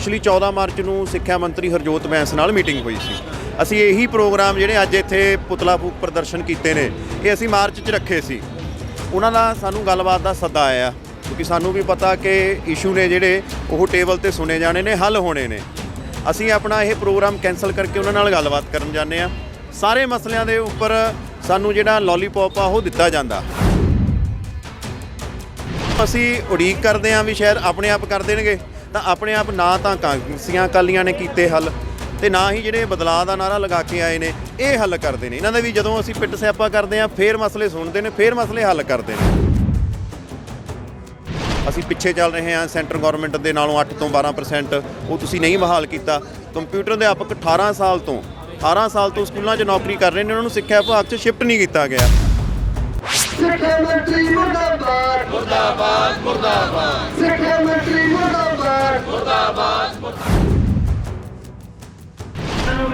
ਪਿਛਲੀ 14 ਮਾਰਚ ਨੂੰ ਸਿੱਖਿਆ ਮੰਤਰੀ ਹਰਜੋਤ ਬੈਂਸ ਨਾਲ ਮੀਟਿੰਗ ਹੋਈ ਸੀ। ਅਸੀਂ ਇਹੀ ਪ੍ਰੋਗਰਾਮ ਜਿਹੜੇ ਅੱਜ ਇੱਥੇ ਪੁਤਲਾ ਫੂਕ ਪ੍ਰਦਰਸ਼ਨ ਕੀਤੇ ਨੇ, ਇਹ ਅਸੀਂ ਮਾਰਚ 'ਚ ਰੱਖੇ ਸੀ। ਉਹਨਾਂ ਦਾ ਸਾਨੂੰ ਗੱਲਬਾਤ ਦਾ ਸੱਦਾ ਆਇਆ, ਕਿਉਂਕਿ ਸਾਨੂੰ ਵੀ ਪਤਾ ਕਿ ਇਸ਼ੂ ਨੇ ਜਿਹੜੇ ਉਹ ਟੇਬਲ ਤੇ ਸੁਣੇ ਜਾਣੇ ਨੇ, ਹੱਲ ਹੋਣੇ ਨੇ। ਅਸੀਂ ਆਪਣਾ ਇਹ ਪ੍ਰੋਗਰਾਮ ਕੈਨਸਲ ਕਰਕੇ ਉਹਨਾਂ ਨਾਲ ਗੱਲਬਾਤ ਕਰਨ ਜਾਂਦੇ ਆ ਸਾਰੇ ਮਸਲਿਆਂ ਦੇ ਉੱਪਰ ਸਾਨੂੰ ਜਿਹੜਾ ਲੋਲੀਪੌਪ ਆ, ਉਹ ਦਿੱਤਾ ਜਾਂਦਾ। ਅਸੀਂ ਉਡੀਕ ਕਰਦੇ ਹਾਂ ਵੀ ਸ਼ਾਇਦ ਆਪਣੇ ਆਪ ਕਰ ਦੇਣਗੇ। ਤਾਂ ਆਪਣੇ ਆਪ ਨਾ ਤਾਂ ਕਾਂਗਰਸੀਆਂ ਅਕਾਲੀਆਂ ਨੇ ਕੀਤੇ ਹੱਲ ਤੇ ਨਾ ਹੀ ਜਿਹੜੇ ਬਦਲਾਅ ਦਾ ਨਾਰਾ ਲਗਾ ਕੇ ਆਏ ਨੇ, ਇਹ ਹੱਲ ਕਰਦੇ ਨੇ। ਇਹਨਾਂ ਦੇ ਵੀ ਜਦੋਂ ਅਸੀਂ ਪਿੱਟ ਸਿਆਪਾ ਕਰਦੇ ਹਾਂ, ਫੇਰ ਮਸਲੇ ਸੁਣਦੇ ਨੇ, ਫੇਰ ਮਸਲੇ ਹੱਲ ਕਰਦੇ ਨੇ। ਅਸੀਂ ਪਿੱਛੇ ਚੱਲ ਰਹੇ ਹਾਂ, ਸੈਂਟਰ ਗਵਰਨਮੈਂਟ ਦੇ ਨਾਲੋਂ 8 ਤੋਂ 12% ਉਹ ਤੁਸੀਂ ਨਹੀਂ ਬਹਾਲ ਕੀਤਾ। ਕੰਪਿਊਟਰ ਅਧਿਆਪਕ 18 ਸਾਲ ਤੋਂ 18 ਸਾਲ ਤੋਂ ਸਕੂਲਾਂ 'ਚ ਨੌਕਰੀ ਕਰ ਰਹੇ ਨੇ, ਉਹਨਾਂ ਨੂੰ ਸਿੱਖਿਆ ਵਿਭਾਗ 'ਚ ਸ਼ਿਫਟ ਨਹੀਂ ਕੀਤਾ ਗਿਆ। ਸਿੱਖਿਆ ਮੰਤਰੀ ਮੁਰਦਾਬਾਦ। ਮੁਰਦਾਬਾਦ ਮੁਰਦਾਬਾਦ। ਸਿੱਖਿਆ ਮੰਤਰੀ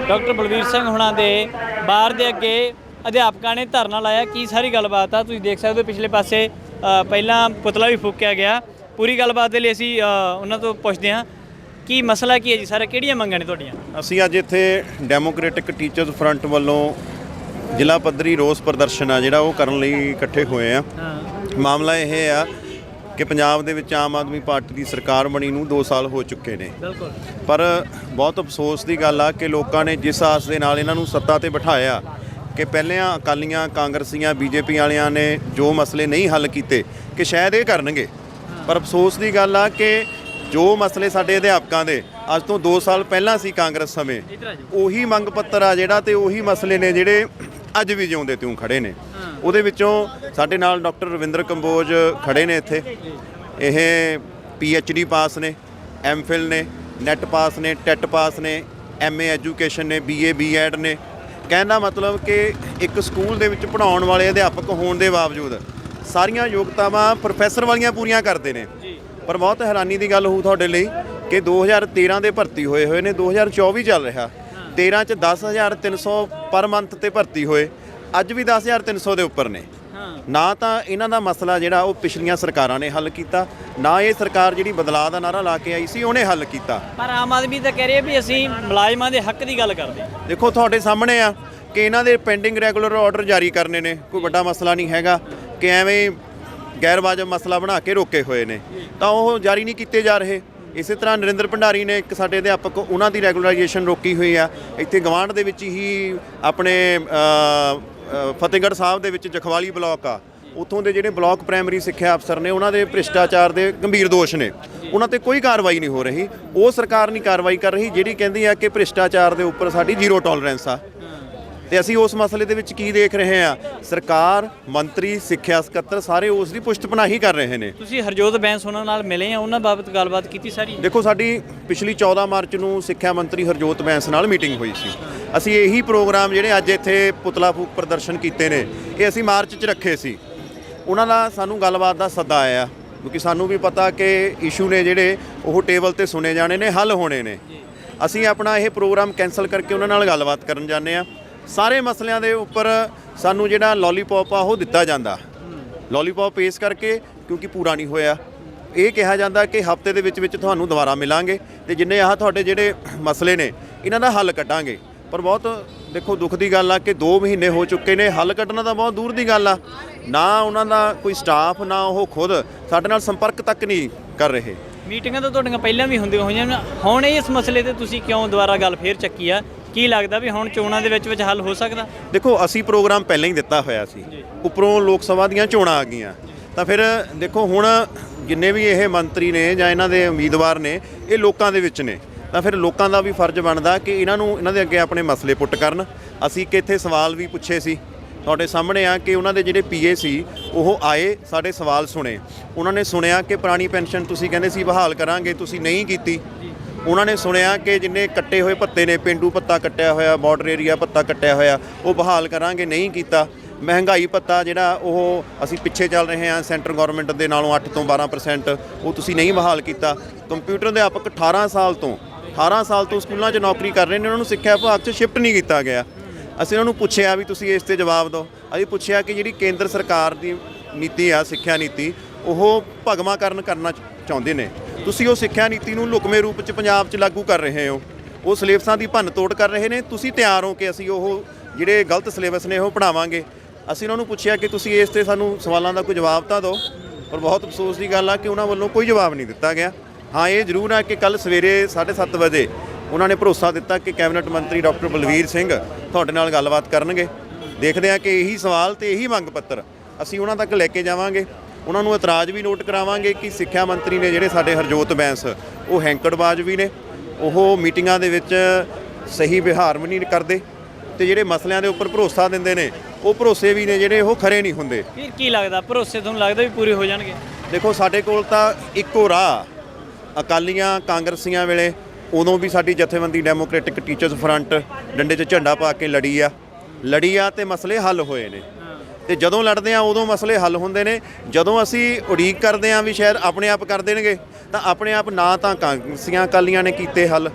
ਡਾਕਟਰ ਬਲਵੀਰ ਸਿੰਘ ਹੁਣਾਂ ਦੇ ਬਾਰ ਦੇ ਅੱਗੇ ਅਧਿਆਪਕਾਂ ਨੇ ਧਰਨਾ ਲਾਇਆ। ਕੀ ਸਾਰੀ ਗੱਲਬਾਤ ਆ? ਤੁਸੀਂ ਦੇਖ ਸਕਦੇ ਹੋ ਪਿਛਲੇ ਪਾਸੇ ਅ, ਪਹਿਲਾਂ ਪੁਤਲਾ ਵੀ ਫੂਕਿਆ ਗਿਆ। ਪੂਰੀ ਗੱਲਬਾਤ ਦੇ ਲਈ ਅਸੀਂ ਅ, ਉਹਨਾਂ ਤੋਂ ਪੁੱਛਦੇ ਹਾਂ। ਕੀ ਮਸਲਾ ਕੀ ਹੈ ਜੀ ਸਾਰਾ? ਕਿਹੜੀਆਂ ਮੰਗਾਂ ਨੇ ਤੁਹਾਡੀਆਂ? ਅਸੀਂ ਅੱਜ ਇੱਥੇ ਡੈਮੋਕ੍ਰੈਟਿਕ ਟੀਚਰਸ ਫਰੰਟ ਵੱਲੋਂ ਜ਼ਿਲ੍ਹਾ ਪੱਧਰੀ ਰੋਸ ਪ੍ਰਦਰਸ਼ਨ ਆ ਜਿਹੜਾ ਉਹ ਕਰਨ ਲਈ ਇਕੱਠੇ ਹੋਏ ਆ। ਹਾਂ। ਮਾਮਲਾ ਇਹ ਆ ਕਿ ਪੰਜਾਬ ਦੇ ਵਿੱਚ ਆਮ ਆਦਮੀ ਪਾਰਟੀ ਦੀ ਸਰਕਾਰ ਬਣੀ ਨੂੰ 2 ਸਾਲ ਹੋ ਚੁੱਕੇ ਨੇ। ਬਿਲਕੁਲ। ਪਰ ਬਹੁਤ ਅਫਸੋਸ ਦੀ ਗੱਲ ਆ ਕਿ ਲੋਕਾਂ ਨੇ ਜਿਸ ਆਸ ਦੇ ਨਾਲ ਇਹਨਾਂ ਨੂੰ ਸੱਤਾ ਤੇ ਬਿਠਾਇਆ ਕਿ ਪਹਿਲਿਆਂ ਅਕਾਲੀਆਂ ਕਾਂਗਰਸੀਆਂ ਬੀਜੇਪੀ ਵਾਲਿਆਂ ਨੇ ਜੋ ਮਸਲੇ ਨਹੀਂ ਹੱਲ ਕੀਤੇ ਕਿ ਸ਼ਾਇਦ ਇਹ ਕਰਨਗੇ। ਪਰ ਅਫਸੋਸ ਦੀ ਗੱਲ ਆ ਕਿ ਜੋ ਮਸਲੇ ਸਾਡੇ ਅਧਿਆਪਕਾਂ ਦੇ ਅੱਜ ਤੋਂ 2 ਸਾਲ ਪਹਿਲਾਂ ਸੀ ਕਾਂਗਰਸ ਸਮੇਂ ਉਹੀ ਮੰਗ ਪੱਤਰ ਆ ਜਿਹੜਾ ਤੇ ਉਹੀ ਮਸਲੇ ਨੇ ਜਿਹੜੇ ਅੱਜ ਵੀ ਜਿਉਂਦੇ ਤਿਉਂ ਖੜੇ ਨੇ। ਉਹਦੇ ਵਿੱਚੋਂ ਸਾਡੇ ਨਾਲ ਡਾਕਟਰ ਰਵਿੰਦਰ ਕੰਬੋਜ ਖੜੇ ਨੇ ਇੱਥੇ। ਇਹ ਡੀ ਪਾਸ ਨੇ ਫਿਲ ਨੇ ਨੈਟ ਪਾਸ ਨੇ ਟੈਟ ਪਾਸ ਨੇ ਐਮਏ ਐਜੂਕੇਸ਼ਨ ਨੇ ਬੀਏ ਬੀਐਡ ਨੇ। ਕਹਿਣ ਮਤਲਬ ਕਿ ਇੱਕ ਸਕੂਲ ਦੇ ਵਿੱਚ ਪੜਾਉਣ ਵਾਲੇ ਅਧਿਆਪਕ ਹੋਣ ਦੇ ਬਾਵਜੂਦ ਸਾਰੀਆਂ ਯੋਗਤਾਵਾਂ ਪ੍ਰੋਫੈਸਰ ਵਾਲੀਆਂ ਪੂਰੀਆਂ ਕਰਦੇ ਨੇ। ਪਰ ਬਹੁਤ ਹੈਰਾਨੀ ਦੀ ਗੱਲ ਹੋਊ ਤੁਹਾਡੇ ਲਈ ਕਿ 2013 ਦੇ ਭਰਤੀ ਹੋਏ ਹੋਏ ਨੇ 2024 ਚੱਲ ਰਿਹਾ। 13 ਚ 10300 ਪਰ ਮੰਥ ਤੇ ਭਰਤੀ ਹੋਏ। ਅੱਜ ਵੀ 10300 ਦੇ ਉੱਪਰ ਨੇ। ਹਾਂ। ਨਾ ਤਾਂ ਇਹਨਾਂ ਦਾ ਮਸਲਾ ਜਿਹੜਾ ਉਹ ਪਿਛਲੀਆਂ ਸਰਕਾਰਾਂ ਨੇ ਹੱਲ ਕੀਤਾ ਨਾ ਇਹ ਸਰਕਾਰ ਜਿਹੜੀ ਬਦਲਾਅ ਦਾ ਨਾਰਾ ਲਾ ਕੇ ਆਈ ਸੀ ਉਹਨੇ ਹੱਲ ਕੀਤਾ। ਪਰ ਆਮ ਆਦਮੀ ਤਾਂ ਕਹਿ ਰਿਹਾ ਵੀ ਅਸੀਂ ਮੁਲਾਜ਼ਮਾਂ ਦੇ ਹੱਕ ਦੀ ਗੱਲ ਕਰਦੇ। ਹਾਂ। ਦੇਖੋ ਤੁਹਾਡੇ ਸਾਹਮਣੇ ਆ ਕਿ ਇਹਨਾਂ ਦੇ ਪੈਂਡਿੰਗ ਰੈਗੂਲਰ ਆਰਡਰ ਜਾਰੀ ਕਰਨੇ ਨੇ ਕੋਈ ਵੱਡਾ ਮਸਲਾ ਨਹੀਂ ਹੈਗਾ ਕਿ ਐਵੇਂ ਗੈਰ ਵਾਜਬ ਮਸਲਾ ਬਣਾ ਕੇ ਰੋਕੇ ਹੋਏ ਨੇ। ਤਾਂ ਉਹ ਜਾਰੀ ਨਹੀਂ ਕੀਤੇ ਜਾ ਰਹੇ। ਇਸੇ ਤਰ੍ਹਾਂ ਨਰਿੰਦਰ ਭੰਡਾਰੀ ਨੇ ਇੱਕ ਸਾਡੇ ਅਧਿਆਪਕ ਉਹਨਾਂ ਦੀ ਰੈਗੂਲਰਾਈਜੇਸ਼ਨ ਰੋਕੀ ਹੋਈ ਆ। ਇੱਥੇ ਗਵਾਂਢ ਦੇ ਵਿੱਚ ਹੀ ਆਪਣੇ ਫਤਿਹਗੜ੍ਹ ਸਾਹਿਬ ਦੇ ਵਿੱਚ ਜਖਵਾਲੀ ਬਲਾਕ ਆ। ਉੱਥੋਂ ਦੇ ਜਿਹੜੇ ਬਲਾਕ ਪ੍ਰਾਇਮਰੀ ਸਿੱਖਿਆ ਅਫਸਰ ਨੇ ਉਹਨਾਂ ਦੇ ਭ੍ਰਿਸ਼ਟਾਚਾਰ ਦੇ ਗੰਭੀਰ ਦੋਸ਼ ਨੇ। ਉਹਨਾਂ ਤੇ ਕੋਈ ਕਾਰਵਾਈ ਨਹੀਂ ਹੋ ਰਹੀ। ਉਹ ਸਰਕਾਰ ਨਹੀਂ ਕਾਰਵਾਈ ਕਰ ਰਹੀ ਜਿਹੜੀ ਕਹਿੰਦੀ ਆ ਕਿ ਭ੍ਰਿਸ਼ਟਾਚਾਰ ਦੇ ਉੱਪਰ ਸਾਡੀ ਜ਼ੀਰੋ ਟੋਲਰੈਂਸ ਆ। ਤੇ ਅਸੀਂ ਉਸ ਮਸਲੇ ਦੇ ਵਿੱਚ ਕੀ ਦੇਖ ਰਹੇ ਹਾਂ ਸਰਕਾਰ ਮੰਤਰੀ ਸਿੱਖਿਆ ਸਕੱਤਰ ਸਾਰੇ ਉਸ ਦੀ ਪੁਸ਼ਤ ਪਨਾਹੀ ਕਰ ਰਹੇ ਨੇ। ਤੁਸੀਂ ਹਰਜੋਤ ਬੈਂਸ ਉਹਨਾਂ ਨਾਲ ਮਿਲੇ ਆ? ਉਹਨਾਂ ਬਾਬਤ ਗੱਲਬਾਤ ਕੀਤੀ ਸਾਰੀ? ਦੇਖੋ ਸਾਡੀ ਪਿਛਲੀ 14 ਮਾਰਚ ਨੂੰ ਸਿੱਖਿਆ ਮੰਤਰੀ ਹਰਜੋਤ ਬੈਂਸ ਨਾਲ ਮੀਟਿੰਗ ਹੋਈ ਸੀ। ਅਸੀਂ ਇਹੀ ਪ੍ਰੋਗਰਾਮ ਜਿਹੜੇ ਅੱਜ ਇੱਥੇ ਪੁਤਲਾ ਫੂਕ ਪ੍ਰਦਰਸ਼ਨ ਕੀਤੇ ਨੇ, ਇਹ ਅਸੀਂ ਮਾਰਚ 'ਚ ਰੱਖੇ ਸੀ। ਉਹਨਾਂ ਦਾ ਸਾਨੂੰ ਗੱਲਬਾਤ ਦਾ ਸੱਦਾ ਆਇਆ, ਕਿਉਂਕਿ ਸਾਨੂੰ ਵੀ ਪਤਾ ਕਿ ਇਸ਼ੂ ਨੇ ਜਿਹੜੇ ਉਹ ਟੇਬਲ ਤੇ ਸੁਣੇ ਜਾਣੇ ਨੇ, ਹੱਲ ਹੋਣੇ ਨੇ। ਅਸੀਂ ਆਪਣਾ ਇਹ ਪ੍ਰੋਗਰਾਮ ਕੈਨਸਲ ਕਰਕੇ ਉਹਨਾਂ ਨਾਲ ਗੱਲਬਾਤ ਕਰਨ ਜਾਂਦੇ ਆ ਸਾਰੇ ਮਸਲਿਆਂ ਦੇ ਉੱਪਰ ਸਾਨੂੰ ਜਿਹੜਾ ਲੋਲੀਪੌਪ ਆ, ਉਹ ਦਿੱਤਾ ਜਾਂਦਾ। ਲੋਲੀਪੌਪ ਇਸ ਕਰਕੇ ਕਿਉਂਕਿ ਪੂਰਾ ਨਹੀਂ ਹੋਇਆ। ਇਹ ਕਿਹਾ ਜਾਂਦਾ ਕਿ ਹਫ਼ਤੇ ਦੇ ਵਿੱਚ ਵਿੱਚ ਤੁਹਾਨੂੰ ਦੁਬਾਰਾ ਮਿਲਾਂਗੇ ਤੇ ਜਿੰਨੇ ਆਹ ਤੁਹਾਡੇ ਜਿਹੜੇ ਮਸਲੇ ਨੇ, ਇਹਨਾਂ ਦਾ ਹੱਲ ਕੱਢਾਂਗੇ। ਪਰ ਬਹੁਤ ਦੇਖੋ ਦੁੱਖ ਦੀ ਗੱਲ ਆ ਕਿ 2 ਮਹੀਨੇ ਹੋ ਚੁੱਕੇ ਨੇ ਹੱਲ ਕੱਢਣਾ ਤਾਂ ਬਹੁਤ ਦੂਰ ਦੀ ਗੱਲ ਆ। ਨਾ ਉਹਨਾਂ ਦਾ ਕੋਈ ਸਟਾਫ ਨਾ ਉਹ ਖੁਦ ਸਾਡੇ ਨਾਲ ਸੰਪਰਕ ਤੱਕ ਨਹੀਂ ਕਰ ਰਹੇ। ਮੀਟਿੰਗਾਂ ਤਾਂ ਤੁਹਾਡੀਆਂ ਪਹਿਲਾਂ ਵੀ ਹੁੰਦੀਆਂ ਹੋਈਆਂ ਹੁਣ ਇਸ ਮਸਲੇ ਤੇ ਤੁਸੀਂ ਕਿਉਂ ਦੁਬਾਰਾ ਗੱਲ ਫੇਰ ਚੱਕੀ ਆ? ਕੀ ਲੱਗਦਾ ਵੀ ਹੁਣ ਚੋਣਾਂ ਦੇ ਵਿੱਚ ਵਿੱਚ ਹੱਲ ਹੋ ਸਕਦਾ? ਦੇਖੋ ਅਸੀਂ ਪ੍ਰੋਗਰਾਮ ਪਹਿਲਾਂ ਹੀ ਦਿੱਤਾ ਹੋਇਆ ਸੀ। ਉੱਪਰੋਂ ਲੋਕ ਸਭਾ ਦੀਆਂ ਚੋਣਾਂ ਆ ਗਈਆਂ। ਤਾਂ ਫਿਰ ਦੇਖੋ ਹੁਣ ਜਿੰਨੇ ਵੀ ਇਹ ਮੰਤਰੀ ਨੇ ਜਾਂ ਇਹਨਾਂ ਦੇ ਉਮੀਦਵਾਰ ਨੇ ਇਹ ਲੋਕਾਂ ਦੇ ਵਿੱਚ ਨੇ। ਤਾਂ ਫਿਰ ਲੋਕਾਂ ਦਾ ਵੀ ਫਰਜ਼ ਬਣਦਾ ਕਿ ਇਹਨਾਂ ਨੂੰ ਇਹਨਾਂ ਦੇ ਅੱਗੇ ਆਪਣੇ ਮਸਲੇ ਪੁੱਟ ਕਰਨ। ਅਸੀਂ ਕਿ ਇੱਥੇ ਸਵਾਲ ਵੀ ਪੁੱਛੇ ਸੀ। ਤੁਹਾਡੇ ਸਾਹਮਣੇ ਆ ਕਿ ਉਹਨਾਂ ਦੇ ਜਿਹੜੇ ਪੀਏ ਸੀ, ਉਹ ਆਏ, ਸਾਡੇ ਸਵਾਲ ਸੁਣੇ। ਉਹਨਾਂ ਨੇ ਸੁਣਿਆ ਕਿ ਪੁਰਾਣੀ ਪੈਨਸ਼ਨ ਤੁਸੀਂ ਕਹਿੰਦੇ ਸੀ, ਬਹਾਲ ਕਰਾਂਗੇ, ਤੁਸੀਂ ਨਹੀਂ ਕੀਤੀ। ਉਹਨਾਂ ਨੇ ਸੁਣਿਆ ਕਿ ਜਿੰਨੇ ਕੱਟੇ ਹੋਏ ਪੱਤੇ ਨੇ, ਪਿੰਡੂ ਪੱਤਾ ਕੱਟਿਆ ਹੋਇਆ, ਬਾਰਡਰ ਏਰੀਆ ਪੱਤਾ ਕੱਟਿਆ ਹੋਇਆ, ਉਹ ਬਹਾਲ ਕਰਾਂਗੇ, ਨਹੀਂ ਕੀਤਾ। ਮਹਿੰਗਾਈ ਪੱਤਾ ਜਿਹੜਾ ਉਹ ਅਸੀਂ ਪਿੱਛੇ ਚੱਲ ਰਹੇ ਹਾਂ, ਸੈਂਟਰ ਗਵਰਨਮੈਂਟ ਦੇ ਨਾਲੋਂ 8 ਤੋਂ 12% ਉਹ ਤੁਸੀਂ ਨਹੀਂ ਬਹਾਲ ਕੀਤਾ। ਕੰਪਿਊਟਰ ਅਧਿਆਪਕ 18 ਸਾਲ ਤੋਂ 18 ਸਾਲ ਤੋਂ ਸਕੂਲਾਂ 'ਚ ਨੌਕਰੀ ਕਰ ਰਹੇ ਨੇ, ਉਹਨਾਂ ਨੂੰ ਸਿੱਖਿਆ ਵਿਭਾਗ 'ਚ ਸ਼ਿਫਟ ਨਹੀਂ ਕੀਤਾ ਗਿਆ। ਅਸੀਂ ਉਹਨਾਂ ਨੂੰ ਪੁੱਛਿਆ ਵੀ ਤੁਸੀਂ ਇਸ ਤੇ ਜਵਾਬ ਦਿਓ। ਅਸੀਂ ਪੁੱਛਿਆ ਕਿ ਜਿਹੜੀ ਕੇਂਦਰ ਸਰਕਾਰ ਦੀ ਨੀਤੀ ਆ, ਸਿੱਖਿਆ ਨੀਤੀ, ਉਹ ਭਗਵਾਕਰਨ ਕਰਨਾ ਚਾਹੁੰਦੇ ਨੇ। ਤੁਸੀਂ ਉਹ ਸਿੱਖਿਆ ਨੀਤੀ ਨੂੰ ਲੁਕਵੇਂ ਰੂਪ 'ਚ ਪੰਜਾਬ 'ਚ ਲਾਗੂ ਕਰ ਰਹੇ ਹੋ। ਉਹ ਸਿਲੇਬਸਾਂ ਦੀ ਭੰਨ ਤੋੜ ਕਰ ਰਹੇ ਨੇ। ਤੁਸੀਂ ਤਿਆਰ ਹੋ ਕਿ ਅਸੀਂ ਉਹ ਜਿਹੜੇ ਗਲਤ ਸਿਲੇਬਸ ਨੇ, ਉਹ ਪੜਾਵਾਂਗੇ ਅਸੀਂ ਉਹਨਾਂ ਨੂੰ ਪੁੱਛਿਆ ਕਿ ਤੁਸੀਂ ਇਸ ਤੇ ਸਾਨੂੰ ਸਵਾਲਾਂ ਦਾ ਕੋਈ ਜਵਾਬ ਤਾਂ ਦਿਓ। ਪਰ ਬਹੁਤ ਅਫਸੋਸ ਦੀ ਗੱਲ ਆ ਕਿ ਉਹਨਾਂ ਵੱਲੋਂ ਕੋਈ ਜਵਾਬ ਨਹੀਂ ਦਿੱਤਾ ਗਿਆ। ਹਾਂ ਇਹ ਜ਼ਰੂਰ ਆ ਕਿ ਕੱਲ ਸਵੇਰੇ 7:30 ਵਜੇ ਉਹਨਾਂ ਨੇ ਭਰੋਸਾ ਦਿੱਤਾ ਕਿ ਕੈਬਨਿਟ ਮੰਤਰੀ ਡਾਕਟਰ ਬਲਵੀਰ ਸਿੰਘ ਤੁਹਾਡੇ ਨਾਲ ਗੱਲਬਾਤ ਕਰਨਗੇ। ਦੇਖਦੇ ਆ ਕਿ ਇਹੀ ਸਵਾਲ ਤੇ ਇਹੀ ਮੰਗ ਪੱਤਰ ਅਸੀਂ ਉਹਨਾਂ ਤੱਕ ਲੈ ਕੇ ਜਾਵਾਂਗੇ। ਉਹਨਾਂ ਨੂੰ ਇਤਰਾਜ਼ ਵੀ ਨੋਟ ਕਰਾਵਾਂਗੇ ਕਿ ਸਿੱਖਿਆ ਮੰਤਰੀ ਨੇ ਜਿਹੜੇ ਸਾਡੇ ਹਰਜੋਤ ਬੈਂਸ ਉਹ ਹੈਂਕੜਬਾਜ਼ ਵੀ ਨੇ। ਉਹ ਮੀਟਿੰਗਾਂ ਦੇ ਵਿੱਚ ਸਹੀ ਵਿਹਾਰ ਵੀ ਨਹੀਂ ਕਰਦੇ ਤੇ ਜਿਹੜੇ ਮਸਲਿਆਂ ਦੇ ਉੱਪਰ ਭਰੋਸਾ ਦਿੰਦੇ ਨੇ ਉਹ ਭਰੋਸੇ ਵੀ ਨੇ ਜਿਹੜੇ ਉਹ ਖਰੇ ਨਹੀਂ ਹੁੰਦੇ। ਫਿਰ ਕੀ ਲੱਗਦਾ? ਭਰੋਸੇ ਤੁਹਾਨੂੰ ਲੱਗਦਾ ਵੀ ਪੂਰੇ ਹੋ ਜਾਣਗੇ? ਦੇਖੋ ਸਾਡੇ ਕੋਲ ਤਾਂ ਇੱਕੋ ਰਾਹ ਅਕਾਲੀਆਂ ਕਾਂਗਰਸੀਆਂ ਵੇਲੇ ਉਦੋਂ ਵੀ ਸਾਡੀ ਜਥੇਬੰਦੀ ਡੈਮੋਕ੍ਰੈਟਿਕ ਟੀਚਰਸ ਫਰੰਟ ਡੰਡੇ 'ਚ ਝੰਡਾ ਪਾ ਕੇ ਲੜੀ ਆ। ਲੜੀ ਆ ਤੇ ਮਸਲੇ ਹੱਲ ਹੋਏ ਨੇ। ਤੇ ਜਦੋਂ ਲੜਦੇ ਆ ਉਦੋਂ ਮਸਲੇ ਹੱਲ ਹੁੰਦੇ ਨੇ। ਜਦੋਂ ਅਸੀਂ ਉਡੀਕ ਕਰਦੇ ਆ ਵੀ ਸ਼ਾਇਦ ਆਪਣੇ ਆਪ ਕਰ ਦੇਣਗੇ, ਤਾਂ ਆਪਣੇ ਆਪ ਨਾ ਤਾਂ ਕਾਂਗਰਸੀਆਂ ਅਕਾਲੀਆਂ ਨੇ ਕੀਤੇ ਹੱਲ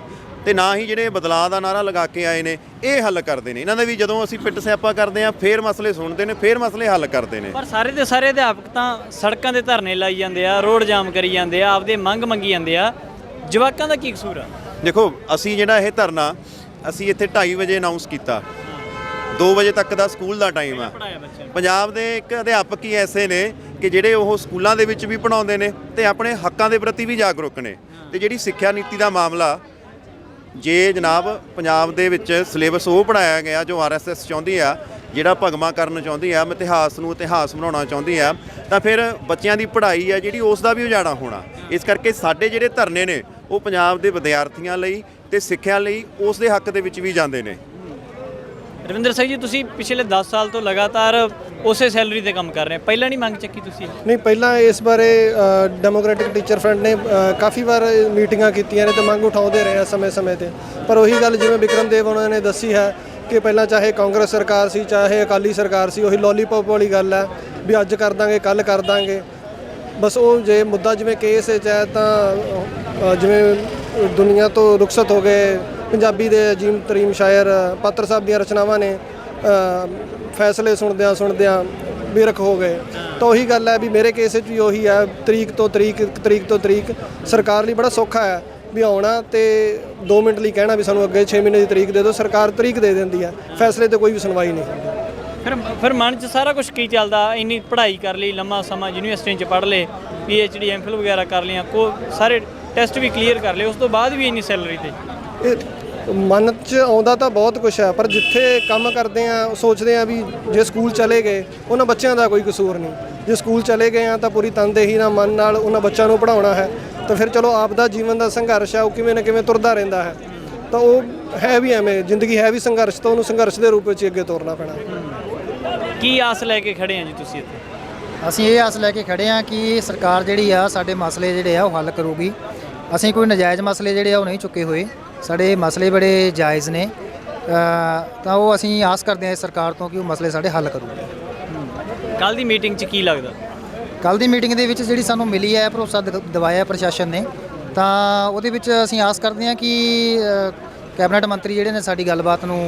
ਤੇ ਨਾ ਹੀ ਜਿਹੜੇ ਬਦਲਾਅ ਦਾ ਨਾਰਾ ਲਗਾ ਕੇ ਆਏ ਨੇ ਇਹ ਹੱਲ ਕਰਦੇ ਨੇ। ਇਹਨਾਂ ਦੇ ਵੀ ਜਦੋਂ ਅਸੀਂ ਪਿੱਟ ਸਿਆਪਾ ਕਰਦੇ ਆ ਫੇਰ ਮਸਲੇ ਸੁਣਦੇ ਨੇ ਫੇਰ ਮਸਲੇ ਹੱਲ ਕਰਦੇ ਨੇ। ਪਰ ਸਾਰੇ ਦੇ ਸਾਰੇ ਅਧਿਆਪਕ ਤਾਂ ਸੜਕਾਂ ਦੇ ਧਰਨੇ ਲਾਈ ਜਾਂਦੇ ਆ ਰੋਡ ਜਾਮ ਕਰੀ ਜਾਂਦੇ ਆ ਆਪਦੇ ਮੰਗ ਮੰਗੀ ਜਾਂਦੇ ਆ। ਜਵਾਕਾਂ ਦਾ ਕੀ ਕਸੂਰ ਆ? ਦੇਖੋ ਅਸੀਂ ਜਿਹੜਾ ਇਹ ਧਰਨਾ ਅਸੀਂ ਇੱਥੇ 2:30 ਵਜੇ ਅਨਾਉਂਸ ਕੀਤਾ। 2 ਵਜੇ ਤੱਕ ਦਾ ਸਕੂਲ ਦਾ ਟਾਈਮ ਆ। ਪੰਜਾਬ ਦੇ ਇੱਕ ਅਧਿਆਪਕ ਹੀ ਐਸੇ ਨੇ ਕਿ ਜਿਹੜੇ ਉਹ ਸਕੂਲਾਂ ਦੇ ਵਿੱਚ ਵੀ ਪੜਾਉਂਦੇ ਨੇ ਤੇ ਆਪਣੇ ਹੱਕਾਂ ਦੇ ਪ੍ਰਤੀ ਵੀ ਜਾਗਰੂਕ ਨੇ। ਤੇ ਜਿਹੜੀ ਸਿੱਖਿਆ ਨੀਤੀ ਦਾ ਮਾਮਲਾ ਜੇ ਜਨਾਬ ਪੰਜਾਬ ਦੇ ਵਿੱਚ ਸਿਲੇਬਸ ਉਹ ਪੜਾਇਆ ਗਿਆ ਜੋ ਆਰਐਸਐਸ ਚਾਹੁੰਦੀ ਆ, ਜਿਹੜਾ ਭਗਮਾ ਕਰਨ ਚਾਹੁੰਦੀ ਆ ਇਤਿਹਾਸ ਨੂੰ ਇਤਿਹਾਸ ਬਣਾਉਣਾ ਚਾਹੁੰਦੀ ਆ, ਤਾਂ ਫਿਰ ਬੱਚਿਆਂ ਦੀ ਪੜ੍ਹਾਈ ਆ ਜਿਹੜੀ ਉਸ ਦਾ ਵੀ ਉਜਾੜਾ ਹੋਣਾ। ਇਸ ਕਰਕੇ ਸਾਡੇ ਜਿਹੜੇ ਧਰਨੇ ਨੇ, ਉਹ ਪੰਜਾਬ ਦੇ ਵਿਦਿਆਰਥੀਆਂ ਲਈ ਤੇ ਸਿੱਖਿਆ ਲਈ ਉਸ ਦੇ ਹੱਕ ਦੇ ਵਿੱਚ ਵੀ ਜਾਂਦੇ ਨੇ। ਰਵਿੰਦਰ ਸਿੰਘ ਜੀ, ਤੁਸੀਂ ਪਿਛਲੇ 10 ਸਾਲ ਤੋਂ ਲਗਾਤਾਰ ਉਸੇ ਸੈਲਰੀ ਤੇ ਕੰਮ ਕਰ ਰਹੇ ਹੋ। ਪਹਿਲਾਂ ਨਹੀਂ ਮੰਗ ਚੱਕੀ ਤੁਸੀਂ? ਨਹੀਂ, ਪਹਿਲਾਂ ਇਸ ਬਾਰੇ ਡੈਮੋਕ੍ਰੈਟਿਕ ਟੀਚਰ ਫਰੰਟ ਨੇ ਕਾਫੀ ਵਾਰ ਮੀਟਿੰਗਾਂ ਕੀਤੀਆਂ ਨੇ ਤੇ ਮੰਗ ਉਠਾਉਂਦੇ ਰਹੇ ਆ ਸਮੇਂ-ਸਮੇਂ ਤੇ। ਪਰ ਉਹੀ ਗੱਲ ਜਿਵੇਂ ਵਿਕਰਮ ਦੇਵ ਉਹਨਾਂ ਨੇ ਦੱਸੀ ਹੈ ਕਿ ਪਹਿਲਾਂ ਚਾਹੇ ਕਾਂਗਰਸ ਸਰਕਾਰ ਸੀ, ਚਾਹੇ ਅਕਾਲੀ ਸਰਕਾਰ ਸੀ, ਉਹੀ ਲੋਲੀਪੌਪ ਵਾਲੀ ਗੱਲ ਹੈ ਵੀ ਅੱਜ ਕਰ ਦਾਂਗੇ ਕੱਲ ਕਰ ਦਾਂਗੇ। ਬਸ ਉਹ ਜੇ ਮੁੱਦਾ ਜਿਵੇਂ ਕੇਸ ਵਿੱਚ ਹੈ ਤਾਂ ਜਿਵੇਂ ਦੁਨੀਆ ਤੋਂ ਰੁਖਸਤ ਹੋ ਗਏ ਪੰਜਾਬੀ ਦੇ ਅਜੀਮ ਤਰੀਮ ਸ਼ਾਇਰ ਪਾਤਰ ਸਾਹਿਬ ਦੀਆਂ ਰਚਨਾਵਾਂ ਨੇ ਫੈਸਲੇ ਸੁਣਦਿਆਂ ਸੁਣਦਿਆਂ ਬਿਰਖ ਹੋ ਗਏ। ਤਾਂ ਉਹੀ ਗੱਲ ਹੈ ਵੀ ਮੇਰੇ ਕੇਸ ਵਿੱਚ ਵੀ ਉਹੀ ਹੈ ਤਰੀਕ ਤੋਂ ਤਰੀਕ ਤਰੀਕ ਤੋਂ ਤਰੀਕ ਸਰਕਾਰ ਲਈ ਬੜਾ ਸੌਖਾ ਹੈ ਵੀ ਆਉਣਾ ਤੇ 2 ਮਿੰਟ ਲਈ ਕਹਿਣਾ ਵੀ ਸਾਨੂੰ ਅੱਗੇ 6 ਮਹੀਨੇ ਦੀ ਤਰੀਕ ਦੇ ਦਿਓ ਸਰਕਾਰ ਤਰੀਕ ਦੇ ਦਿੰਦੀ ਹੈ ਫੈਸਲੇ ਤੇ ਕੋਈ ਵੀ ਸੁਣਵਾਈ ਨਹੀਂ ਹੁੰਦੀ। ਫਿਰ ਫਿਰ ਮਨ 'ਚ ਸਾਰਾ ਕੁਝ ਕੀ ਚੱਲਦਾ? ਇੰਨੀ ਪੜ੍ਹਾਈ ਕਰ ਲਈ ਲੰਮਾ ਸਮਾਂ ਯੂਨੀਵਰਸਿਟੀ 'ਚ ਪੜ੍ਹ ਲਏ ਡੀ ਐਮਫਿਲ ਵਗੈਰਾ ਕਰ ਲਿਆ ਕੋ ਸਾਰੇ ਟੈਸਟ ਵੀ ਕਲੀਅਰ ਕਰ ਲਏ ਉਸ ਤੋਂ ਬਾਅਦ ਵੀ ਇੰਨੀ ਸੈਲਰੀ ਤੇ? ਮਨ 'ਚ ਆਉਂਦਾ ਤਾਂ ਬਹੁਤ ਕੁਝ ਹੈ ਪਰ ਜਿੱਥੇ ਕੰਮ ਕਰਦੇ ਆ ਸੋਚਦੇ ਆ ਵੀ ਜੇ ਸਕੂਲ ਚਲੇ ਗਏ ਉਹਨਾਂ ਬੱਚਿਆਂ ਦਾ ਕੋਈ ਕਸੂਰ ਨਹੀਂ। ਜੇ ਸਕੂਲ ਚਲੇ ਗਏ ਆ ਤਾਂ ਪੂਰੀ ਤਨਦੇਹੀ ਨਾਲ ਮਨ ਨਾਲ ਉਹਨਾਂ ਬੱਚਿਆਂ ਨੂੰ ਪੜਾਉਣਾ ਹੈ। ਤਾਂ ਫਿਰ ਚਲੋ ਆਪ ਦਾ ਜੀਵਨ ਦਾ ਸੰਘਰਸ਼ ਹੈ ਉਹ ਕਿਵੇਂ ਨਾ ਕਿਵੇਂ ਤੁਰਦਾ ਰਹਿੰਦਾ ਹੈ। ਤਾਂ ਉਹ ਹੈ ਵੀ ਐਵੇਂ ਜ਼ਿੰਦਗੀ ਹੈ ਵੀ ਸੰਘਰਸ਼ ਤਾਂ ਉਹਨੂੰ ਸੰਘਰਸ਼ ਦੇ ਰੂਪ ਵਿੱਚ ਹੀ ਅੱਗੇ ਤੋਰਨਾ ਪੈਣਾ। ਕੀ ਆਸ ਲੈ ਕੇ ਖੜੇ ਆ ਜੀ ਤੁਸੀਂ ਇੱਥੇ? ਅਸੀਂ ਇਹ ਆਸ ਲੈ ਕੇ ਖੜੇ ਆ ਕਿ ਸਰਕਾਰ ਜਿਹੜੀ ਆ ਸਾਡੇ ਮਸਲੇ ਜਿਹੜੇ ਆ ਉਹ ਹੱਲ ਕਰੂਗੀ। ਅਸੀਂ ਕੋਈ ਨਜਾਇਜ਼ ਮਸਲੇ ਜਿਹੜੇ ਆ ਉਹ ਨਹੀਂ ਚੁੱਕੇ ਹੋਏ। ਸਾਡੇ ਮਸਲੇ ਬੜੇ ਜਾਇਜ਼ ਨੇ। ਤਾਂ ਉਹ ਅਸੀਂ ਆਸ ਕਰਦੇ ਹਾਂ ਸਰਕਾਰ ਤੋਂ ਕਿ ਉਹ ਮਸਲੇ ਸਾਡੇ ਹੱਲ ਕਰੂਗੀ। ਕੱਲ ਦੀ ਮੀਟਿੰਗ 'ਚ ਕੀ ਲੱਗਦਾ? ਕੱਲ ਦੀ ਮੀਟਿੰਗ ਦੇ ਵਿੱਚ ਜਿਹੜੀ ਸਾਨੂੰ ਮਿਲੀ ਹੈ ਭਰੋਸਾ ਦਿਵਾਇਆ ਪ੍ਰਸ਼ਾਸਨ ਨੇ। ਤਾਂ ਉਹਦੇ ਵਿੱਚ ਅਸੀਂ ਆਸ ਕਰਦੇ ਹਾਂ ਕਿ ਕੈਬਨਿਟ ਮੰਤਰੀ ਜਿਹੜੇ ਨੇ ਸਾਡੀ ਗੱਲਬਾਤ ਨੂੰ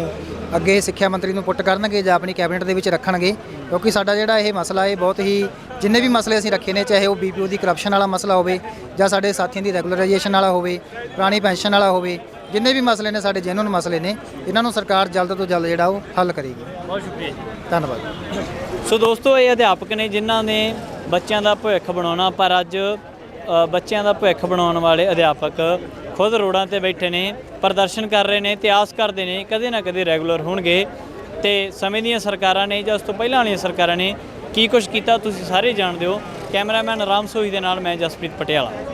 ਅੱਗੇ ਸਿੱਖਿਆ ਮੰਤਰੀ ਨੂੰ ਪੁੱਟ ਕਰਨਗੇ ਜਾਂ ਆਪਣੀ ਕੈਬਨਿਟ ਦੇ ਵਿੱਚ ਰੱਖਣਗੇ। ਕਿਉਂਕਿ ਸਾਡਾ ਜਿਹੜਾ ਇਹ ਮਸਲਾ ਇਹ ਬਹੁਤ ਹੀ ਜਿੰਨੇ ਵੀ ਮਸਲੇ ਅਸੀਂ ਰੱਖੇ ਨੇ ਚਾਹੇ ਉਹ ਬੀਪੀਓ ਦੀ ਕਰਪਸ਼ਨ ਵਾਲਾ ਮਸਲਾ ਹੋਵੇ ਜਾਂ ਸਾਡੇ ਸਾਥੀਆਂ ਦੀ ਰੈਗੂਲਰਾਈਜੇਸ਼ਨ ਵਾਲਾ ਹੋਵੇ ਪੁਰਾਣੀ ਪੈਨਸ਼ਨ ਵਾਲਾ ਹੋਵੇ ਜਿੰਨੇ ਵੀ ਮਸਲੇ ਨੇ ਸਾਡੇ ਜੈਨੂਨ ਮਸਲੇ ਨੇ ਇਹਨਾਂ ਨੂੰ ਸਰਕਾਰ ਜਲਦ ਤੋਂ ਜਲਦ ਜਿਹੜਾ ਉਹ ਹੱਲ ਕਰੇਗੀ। ਬਹੁਤ ਸ਼ੁਕਰੀਆ ਧੰਨਵਾਦ। ਸੋ ਦੋਸਤੋ ਇਹ ਅਧਿਆਪਕ ਨੇ ਜਿਨ੍ਹਾਂ ਨੇ ਬੱਚਿਆਂ ਦਾ ਭਵਿੱਖ ਬਣਾਉਣਾ ਪਰ ਅੱਜ ਬੱਚਿਆਂ ਦਾ ਭਵਿੱਖ ਬਣਾਉਣ ਵਾਲੇ ਅਧਿਆਪਕ ਖੁਦ ਰੋਡਾਂ ਤੇ ਬੈਠੇ ਨੇ ਪ੍ਰਦਰਸ਼ਨ ਕਰ ਰਹੇ ਨੇ ਤੇ ਆਸ ਕਰਦੇ ਨੇ ਕਦੇ ਨਾ ਕਦੇ ਰੈਗੂਲਰ ਹੋਣਗੇ। ਤੇ ਸਮੇਂ ਦੀਆਂ ਸਰਕਾਰਾਂ ਨੇ ਜਾਂ ਉਸ ਤੋਂ ਪਹਿਲਾਂ ਵਾਲੀਆਂ ਸਰਕਾਰਾਂ ਨੇ ਕੀ ਕੁਝ ਕੀਤਾ ਤੁਸੀਂ ਸਾਰੇ ਜਾਣਦੇ ਹੋ। ਕੈਮਰਾਮੈਨ ਰਾਮ ਸੋਹੀ ਦੇ ਨਾਲ ਮੈਂ ਜਸਪ੍ਰੀਤ ਪਟਿਆਲਾ।